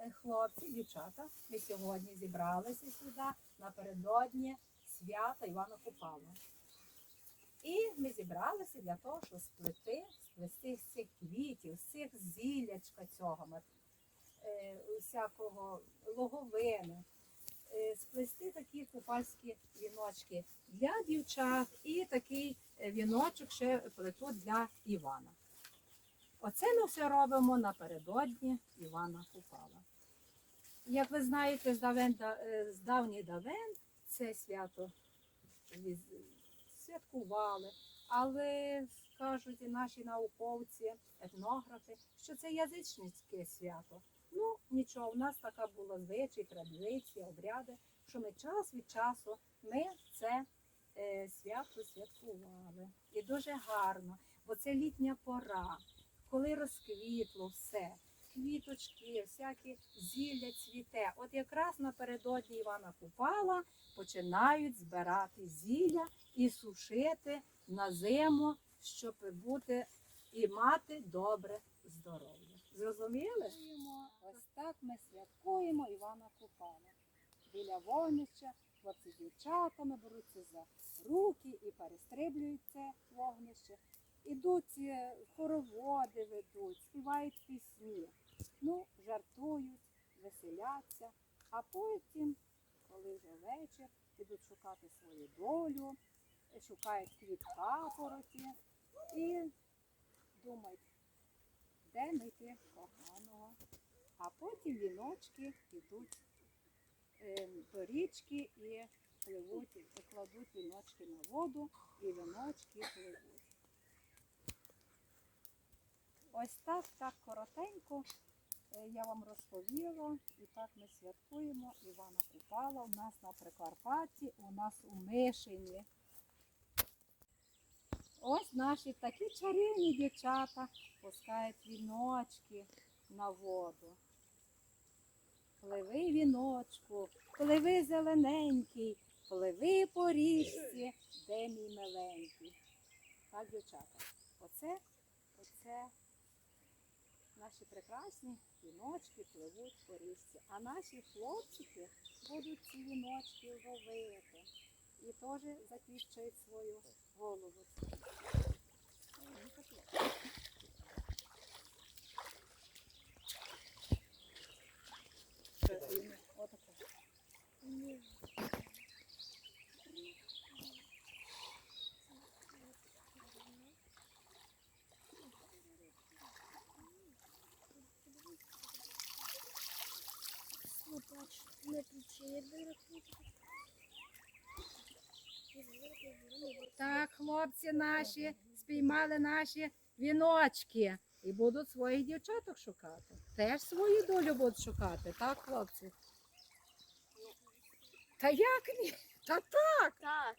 е, хлопці, дівчата, ми сьогодні зібралися сюди напередодні свята Івана Купала. І ми зібралися для того, щоб сплести, сплести з цих квітів, з цих зілячка цього, мат- е, логовини, е, сплести такі купальські віночки для дівчат і такий віночок ще плету для Івана. Оце ми все робимо напередодні Івана Купала. Як ви знаєте, з давен, е, давніх давен це свято святкували, але кажуть і наші науковці, етнографи, що це язичницьке свято. Ну, нічого, в нас така була звичай, традиція, обряди, що ми час від часу ми це е, свято святкували. І дуже гарно, бо це літня пора, коли розквітло все, квіточки, всякі зілля цвіте. От якраз напередодні Івана Купала починають збирати зілля і сушити на зиму, щоб бути і мати добре здоров'я. Зрозуміли? Ось так ми святкуємо Івана Купала. Біля вогнища хлопці з дівчатами беруться за руки і перестріблюють це вогнище. Ідуть е, хороводи ведуть, співають пісні, ну, жартують, веселяться, а потім, коли вже вечір, ідуть шукати свою долю, шукають квіт папороті і думають, де знайти коханого. А потім віночки йдуть е, до річки і пливуть, кладуть віночки на воду, і віночки пливуть. Ось так, так коротенько е, я вам розповіла. І так ми святкуємо Івана Купала у нас на Прикарпатті, у нас у Мишині. Ось наші такі чарівні дівчата пускають віночки на воду. Пливи віночку, пливи зелененький, пливи по річці, де мій миленький. Так, дівчата, оце, оце наші прекрасні віночки пливуть по річці. А наші хлопчики будуть ці віночки ловити і теж заквітчують свою голову. Так, хлопці наші спіймали наші віночки і будуть своїх дівчаток шукати. Теж свою долю будуть шукати, так, хлопці? Та як ні? Та так. Так.